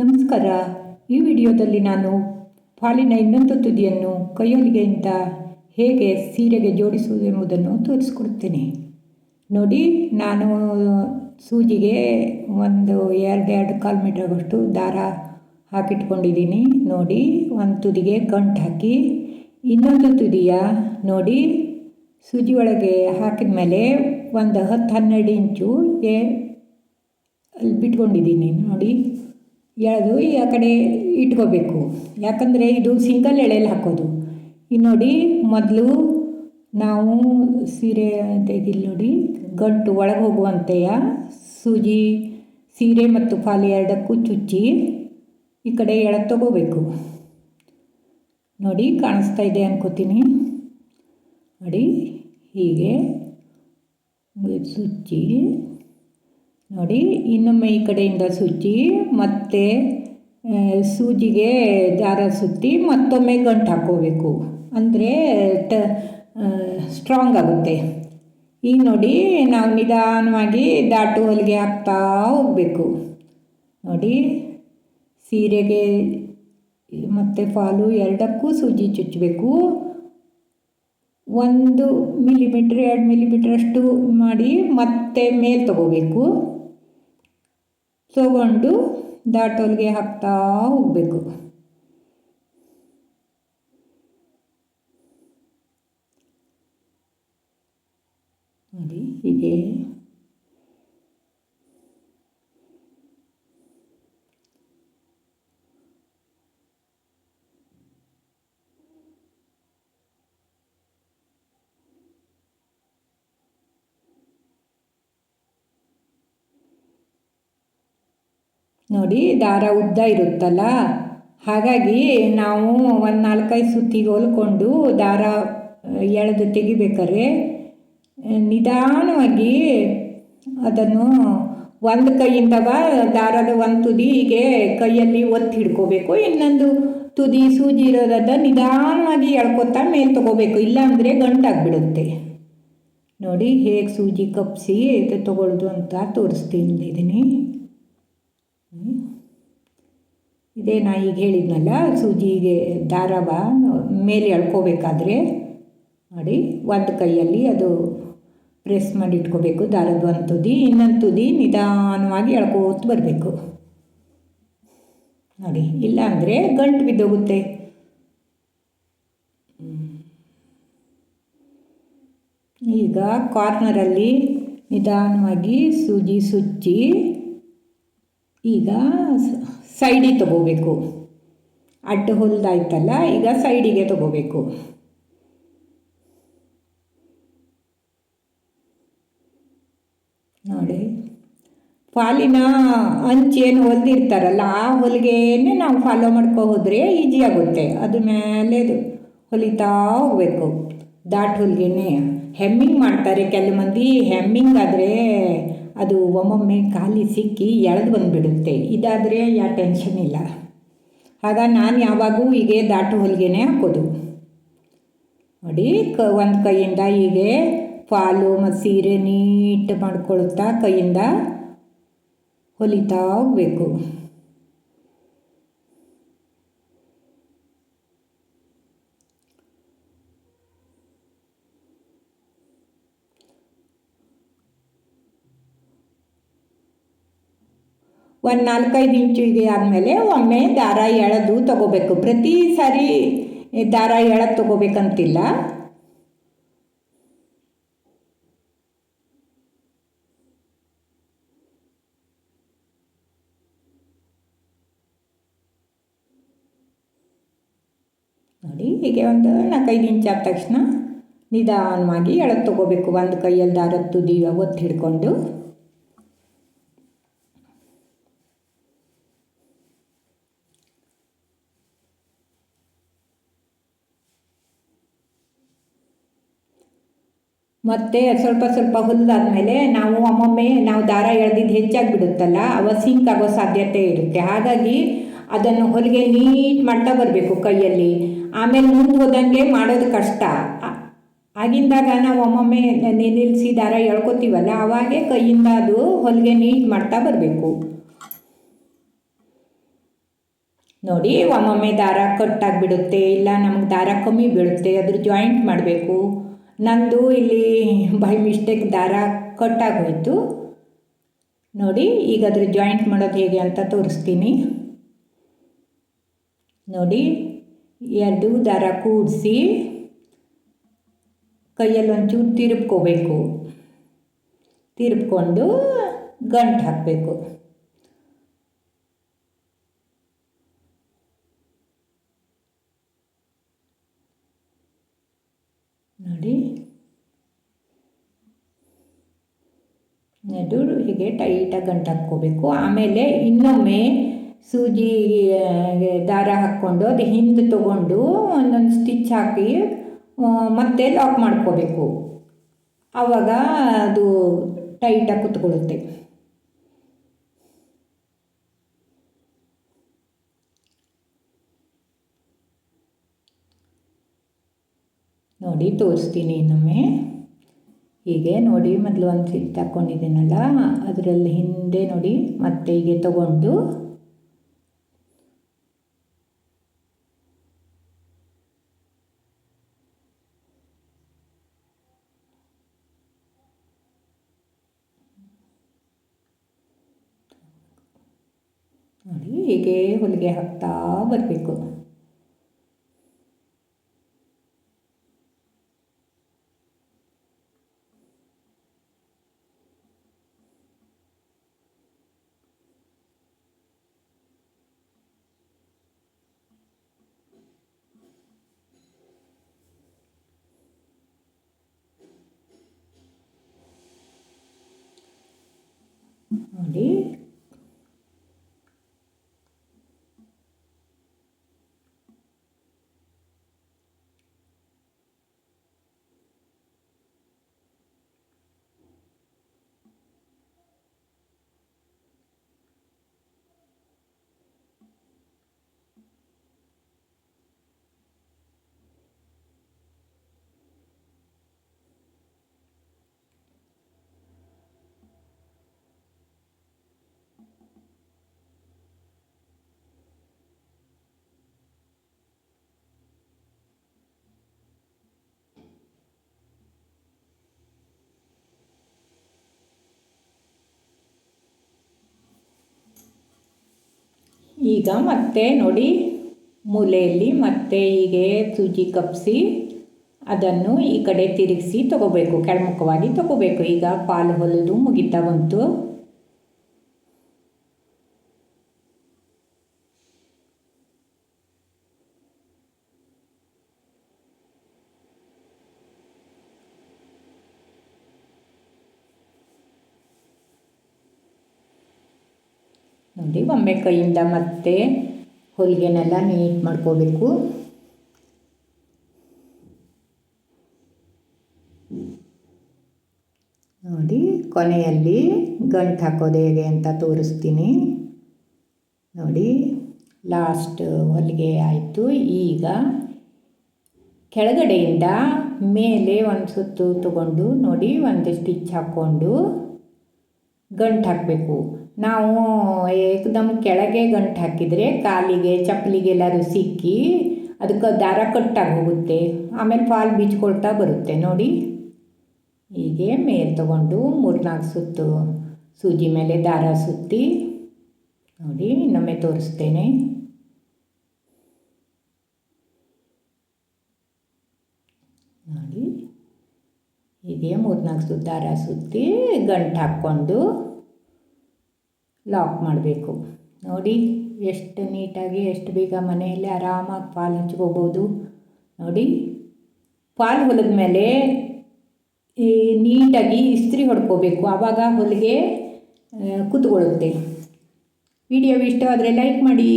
ನಮಸ್ಕಾರ. ಈ ವಿಡಿಯೋದಲ್ಲಿ ನಾನು ಫಾಲಿನ ಇನ್ನೊಂದು ತುದಿಯನ್ನು ಕೈಯೊಲಿಗೆಯಿಂದ ಹೇಗೆ ಸೀರೆಗೆ ಜೋಡಿಸುವುದೆಂಬುದನ್ನು ತೋರಿಸ್ಕೊಡ್ತೇನೆ ನೋಡಿ, ನಾನು ಸೂಜಿಗೆ ಒಂದು ಎರಡು ಎರಡು ಕಾಲು ಮೀಟರ್ಗಷ್ಟು ದಾರ ಹಾಕಿಟ್ಕೊಂಡಿದ್ದೀನಿ. ನೋಡಿ, ಒಂದು ತುದಿಗೆ ಗಂಟು ಹಾಕಿ, ಇನ್ನೊಂದು ತುದಿಯ ನೋಡಿ, ಸೂಜಿ ಒಳಗೆ ಹಾಕಿದ ಮೇಲೆ ಒಂದು ಹತ್ತು ಹನ್ನೆರಡು ಇಂಚು ಅಲ್ಲಿ ಬಿಟ್ಕೊಂಡಿದ್ದೀನಿ. ನೋಡಿ ಎಳೆದು ಆ ಕಡೆ ಇಟ್ಕೋಬೇಕು. ಯಾಕಂದರೆ ಇದು ಸಿಂಗಲ್ ಎಳೆಯಲ್ಲಿ ಹಾಕೋದು. ಇನ್ನು ನೋಡಿ ಮೊದಲು ನಾವು ಸೀರೆ ತೆಗಿಲಿ ನೋಡಿ, ಗಂಟು ಒಳಗೆ ಹೋಗುವಂತೆಯ ಸೂಜಿ, ಸೀರೆ ಮತ್ತು ಫಾಲಿ ಎರಡಕ್ಕೂ ಚುಚ್ಚಿ ಈ ಕಡೆ ಎಳೆ ತಗೋಬೇಕು. ನೋಡಿ ಕಾಣಿಸ್ತಾ ಇದೆ ಅನ್ಕೋತೀನಿ. ನೋಡಿ ಹೀಗೆ, ಸುಚ್ಚಿ ನೋಡಿ ಇನ್ನೊಮ್ಮೆ ಈ ಕಡೆಯಿಂದ ಸುಚ್ಚಿ ಮತ್ತೆ ಸೂಜಿಗೆ ದಾರ ಸುತ್ತಿ, ಮತ್ತೊಮ್ಮೆ ಗಂಟು ಹಾಕ್ಕೋಬೇಕು ಅಂದರೆ, ಟ ಸ್ಟ್ರಾಂಗ್ ಆಗುತ್ತೆ. ಈಗ ನೋಡಿ, ನಾವು ನಿಧಾನವಾಗಿ ದಾಟು ಹೊಲಿಗೆ ಹಾಕ್ತಾ ಹೋಗಬೇಕು. ನೋಡಿ, ಸೀರೆಗೆ ಮತ್ತು ಫಾಲು ಎರಡಕ್ಕೂ ಸೂಜಿ ಚುಚ್ಚಬೇಕು ಒಂದು ಮಿಲಿಮೀಟ್ರ್ ಎರಡು ಮಿಲಿಮೀಟ್ರಷ್ಟು ಮಾಡಿ ಮತ್ತೆ ಮೇಲೆ ತಗೋಬೇಕು. ತಗೊಂಡು ದಾಟೋಲ್ಗೆ ಹಾಕ್ತಾ ಹೋಗಬೇಕು. ನೋಡಿ ಹೀಗೆ ನೋಡಿ, ದಾರ ಉದ್ದ ಇರುತ್ತಲ್ಲ? ಹಾಗಾಗಿ ನಾವು ಒಂದು ನಾಲ್ಕೈದು ಸುತ್ತಿಗೆ ಹೊಲ್ಕೊಂಡು ದಾರ ಎಳೆದು ತೆಗಿಬೇಕಾದ್ರೆ ನಿಧಾನವಾಗಿ ಅದನ್ನು ಒಂದು ಕೈಯಿಂದವ ದಾರದ ಒಂದು ತುದಿ ಹೀಗೆ ಕೈಯಲ್ಲಿ ಒತ್ತಿ ಹಿಡ್ಕೋಬೇಕು. ಇನ್ನೊಂದು ತುದಿ ಸೂಜಿ ಇರೋದದ ನಿಧಾನವಾಗಿ ಎಳ್ಕೊತಾ ಮೇಲೆ ತೊಗೋಬೇಕು. ಇಲ್ಲಾಂದರೆ ಗಂಟಾಗ್ಬಿಡುತ್ತೆ. ನೋಡಿ, ಹೇಗೆ ಸೂಜಿ ಕಪ್ಸಿ ಇದು ತೊಗೊಳ್ಳೋದು ಅಂತ ತೋರಿಸ್ತೀನಿ ಇದ್ದೀನಿ ಇದೇ ನಾ ಈಗ ಹೇಳಿದ್ನಲ್ಲ, ಸೂಜಿಗೆ ದಾರವ ಮೇಲೆ ಎಳ್ಕೋಬೇಕಾದ್ರೆ ನೋಡಿ ಒಂದು ಕೈಯಲ್ಲಿ ಅದು ಪ್ರೆಸ್ ಮಾಡಿ ಇಟ್ಕೋಬೇಕು, ದಾರದ ಒಂದು ತುದಿ, ಇನ್ನೊಂದು ತುದಿ ನಿಧಾನವಾಗಿ ಎಳ್ಕೋತ ಬರಬೇಕು. ನೋಡಿ ಇಲ್ಲಾಂದರೆ ಗಂಟು ಬಿದ್ದೋಗುತ್ತೆ. ಈಗ ಕಾರ್ನರಲ್ಲಿ ನಿಧಾನವಾಗಿ ಸೂಜಿ ಸುಚ್ಚಿ ಈಗ ಸೈಡಿಗೆ ತಗೋಬೇಕು. ಅಡ್ಡ ಹೊಲ್ದಾಯ್ತಲ್ಲ, ಈಗ ಸೈಡಿಗೆ ತಗೋಬೇಕು. ನೋಡಿ. ಫಾಲಿನ ಅಂಚೇನು ಹೊಲ್ದಿರ್ತಾರಲ್ಲ ಆ ಹೊಲಿಗೆನೇ ನಾವು ಫಾಲೋ ಮಾಡ್ಕೊ ಹೋದರೆ ಈಜಿ ಆಗುತ್ತೆ. ಅದು ಮೇಲೆ ಹೊಲಿತಾ ಹೋಗಬೇಕು. ದಾಟ್ ಹೊಲಿಗೆನೇ ಹೆಮ್ಮಿಂಗ್ ಮಾಡ್ತಾರೆ. ಕೆಲವು ಮಂದಿ ಹೆಮ್ಮಿಂಗ್ ಆದರೆ ಅದು ಒಮ್ಮೊಮ್ಮೆ ಖಾಲಿ ಸಿಕ್ಕಿ ಎಳೆದು ಬಂದುಬಿಡುತ್ತೆ. ಇದಾದರೆ ಯಾ ಟೆನ್ಷನ್ ಇಲ್ಲ. ಆಗ ನಾನು ಯಾವಾಗೂ ಹೀಗೆ ದಾಟು ಹೊಲಿಗೆನೇ ಹಾಕೋದು. ನೋಡಿ, ಕ ಒಂದು ಕೈಯಿಂದ ಹೀಗೆ ಫಾಲು ಮತ್ತು ಸೀರೆ ನೀಟ್ ಮಾಡ್ಕೊಳ್ತಾ ಕೈಯಿಂದ ಹೊಲಿತಾ ಹೋಗಬೇಕು. ಒಂದು ನಾಲ್ಕೈದು ಇಂಚಿಗೆ ಆದಮೇಲೆ ಒಮ್ಮೆ ದಾರ ಎಳೆದು ತಗೋಬೇಕು. ಪ್ರತಿ ಸಾರಿ ದಾರ ಎಳೆದು ತಗೋಬೇಕಂತಿಲ್ಲ. ನೋಡಿ, ಹೀಗೆ ಒಂದು ನಾಲ್ಕೈದು ಇಂಚ್ ಆದ ತಕ್ಷಣ ನಿಧಾನವಾಗಿ ಎಳೆದು ತಗೋಬೇಕು. ಒಂದು ಕೈಯಲ್ಲಿ ದಾರದ ತುದಿ ಒತ್ತು ಹಿಡ್ಕೊಂಡು. ಮತ್ತು ಸ್ವಲ್ಪ ಸ್ವಲ್ಪ ಹುಲ್ಲಾದ್ಮೇಲೆ ನಾವು ಒಮ್ಮೊಮ್ಮೆ ನಾವು ದಾರ ಎಳೆದಿದ್ದು ಹೆಚ್ಚಾಗಿ ಬಿಡುತ್ತಲ್ಲ ಅವ ಸಿಂಕ್ ಆಗೋ ಸಾಧ್ಯತೆ ಇರುತ್ತೆ. ಹಾಗಾಗಿ ಅದನ್ನು ಹೊಲಿಗೆ ನೀಟ್ ಮಾಡ್ತಾ ಬರಬೇಕು ಕೈಯಲ್ಲಿ. ಆಮೇಲೆ ಮುಂದೆ ಹೋದಂಗೆ ಮಾಡೋದು ಕಷ್ಟ. ಆಗಿಂದಾಗ ನಾವು ಒಮ್ಮೊಮ್ಮೆ ನಿಲ್ಲಿಸಿ ದಾರ ಎಳ್ಕೊತೀವಲ್ಲ, ಅವಾಗೆ ಕೈಯಿಂದ ಅದು ಹೊಲಿಗೆ ನೀಟ್ ಮಾಡ್ತಾ ಬರಬೇಕು. ನೋಡಿ, ಒಮ್ಮೊಮ್ಮೆ ದಾರ ಕಟ್ಟಾಗಿಬಿಡುತ್ತೆ ಇಲ್ಲ ನಮಗೆ ದಾರ ಕಮ್ಮಿ ಬೀಳುತ್ತೆ, ಅದ್ರ ಜಾಯಿಂಟ್ ಮಾಡಬೇಕು. ನಂದು ಇಲ್ಲಿ ಬೈ ಮಿಸ್ಟೇಕ್ ದಾರ ಕಟ್ಟಾಗೋಯ್ತು ನೋಡಿ, ಈಗ ಅದ್ರ ಜಾಯಿಂಟ್ ಮಾಡೋದು ಹೇಗೆ ಅಂತ ತೋರಿಸ್ತೀನಿ. ನೋಡಿ, ಎರಡು ದಾರ ಕೂಡಿಸಿ ಕೈಯಲ್ಲಿ ಒಂಚೂರು ತಿರುಪ್ಕೋಬೇಕು. ತಿರುಪ್ಕೊಂಡು ಗಂಟು ಹಾಕಬೇಕು ನೋಡಿ ಅದು ಹೀಗೆ ಟೈಟಾಗಿ ಗಂಟು ಹಾಕ್ಕೋಬೇಕು. ಆಮೇಲೆ ಇನ್ನೊಮ್ಮೆ ಸೂಜಿ ದಾರ ಹಾಕ್ಕೊಂಡು ಅದು ಹಿಂದೆ ತೊಗೊಂಡು ಒಂದೊಂದು ಸ್ಟಿಚ್ ಹಾಕಿ ಮತ್ತೆ ಲಾಕ್ ಮಾಡ್ಕೋಬೇಕು. ಆವಾಗ ಅದು ಟೈಟಾಗಿ ಕುತ್ಕೊಳ್ಳುತ್ತೆ. ನೋಡಿ ತೋರಿಸ್ತೀನಿ ಇನ್ನೊಮ್ಮೆ. ಹೀಗೆ ನೋಡಿ ಮೊದಲು ಒಂದು ಸಿಟ್ಟು ತಗೊಂಡಿದ್ದೀನಲ್ಲ ಅದರಲ್ಲಿ ಹಿಂದೆ ನೋಡಿ ಮತ್ತೆ ಹೀಗೆ ತಗೊಂಡು ನೋಡಿ ಹೀಗೆ ಹೊಲಿಗೆ ಹಾಕ್ತಾ ಬರಬೇಕು. ನೋಡಿ ಈಗ ಮತ್ತೆ ನೋಡಿ ಮೂಲೆಯಲ್ಲಿ ಮತ್ತೆ ಹೀಗೆ ಸೂಜಿ ಕಪ್ಪಿಸಿ ಅದನ್ನು ಈ ಕಡೆ ತಿರುಗಿಸಿ ತಗೋಬೇಕು, ಕೆಳಮುಖವಾಗಿ ತಗೋಬೇಕು. ಈಗ ಪಾಲು ಹೊಲಿದು ಮುಗಿತಾ ಬಂತು. ನೋಡಿ, ಒಮ್ಮೆ ಕೈಯಿಂದ ಮತ್ತೆ ಹೊಲಿಗೆನೆಲ್ಲ ನೀಟ್ ಮಾಡ್ಕೋಬೇಕು. ನೋಡಿ, ಕೊನೆಯಲ್ಲಿ ಗಂಟು ಹಾಕೋದು ಹೇಗೆ ಅಂತ ತೋರಿಸ್ತೀನಿ. ನೋಡಿ ಲಾಸ್ಟ್ ಹೊಲಿಗೆ ಆಯಿತು. ಈಗ ಕೆಳಗಡೆಯಿಂದ ಮೇಲೆ ಒಂದು ಸುತ್ತು ತಗೊಂಡು ನೋಡಿ ಒಂದು ಸ್ಟಿಚ್ ಹಾಕ್ಕೊಂಡು ಗಂಟು ಹಾಕಬೇಕು. ನಾವು ಏಕದಮ್ ಕೆಳಗೆ ಗಂಟು ಹಾಕಿದರೆ ಕಾಲಿಗೆ ಚಪ್ಪಲಿಗೆಲ್ಲರೂ ಸಿಕ್ಕಿ ಅದಕ್ಕೆ ದಾರ ಕಟ್ಟಾಗಿ ಹೋಗುತ್ತೆ. ಆಮೇಲೆ ಫಾಲ್ ಬೀಚ್ಕೊಳ್ತಾ ಬರುತ್ತೆ. ನೋಡಿ. ಹೀಗೆ ಮೇಲೆ ತಗೊಂಡು ಮೂರ್ನಾಲ್ಕು ಸುತ್ತು ಸೂಜಿ ಮೇಲೆ ದಾರ ಸುತ್ತಿ, ನೋಡಿ, ಇನ್ನೊಮ್ಮೆ ತೋರಿಸ್ತೇನೆ. ನೋಡಿ. ಹೀಗೆ ಮೂರ್ನಾಲ್ಕು ಸುತ್ತು ದಾರ ಸುತ್ತಿ ಗಂಟು ಹಾಕ್ಕೊಂಡು ಲಾಕ್ ಮಾಡಬೇಕು. ನೋಡಿ, ಎಷ್ಟು ನೀಟಾಗಿ, ಎಷ್ಟು ಬೇಗ ಮನೆಯಲ್ಲೇ ಆರಾಮಾಗಿ ಪಾಲು ಹಚ್ಕೋಬೋದು ನೋಡಿ, ಪಾಲು ಹೊಲಿದ ಮೇಲೆ ಈ ನೀಟಾಗಿ ಇಸ್ತ್ರಿ ಹೊಡ್ಕೋಬೇಕು. ಆವಾಗ ಹೊಲಿಗೆ ಕೂತ್ಕೊಳ್ಳುತ್ತೆ. ವಿಡಿಯೋ ಇಷ್ಟವಾದರೆ ಲೈಕ್ ಮಾಡಿ.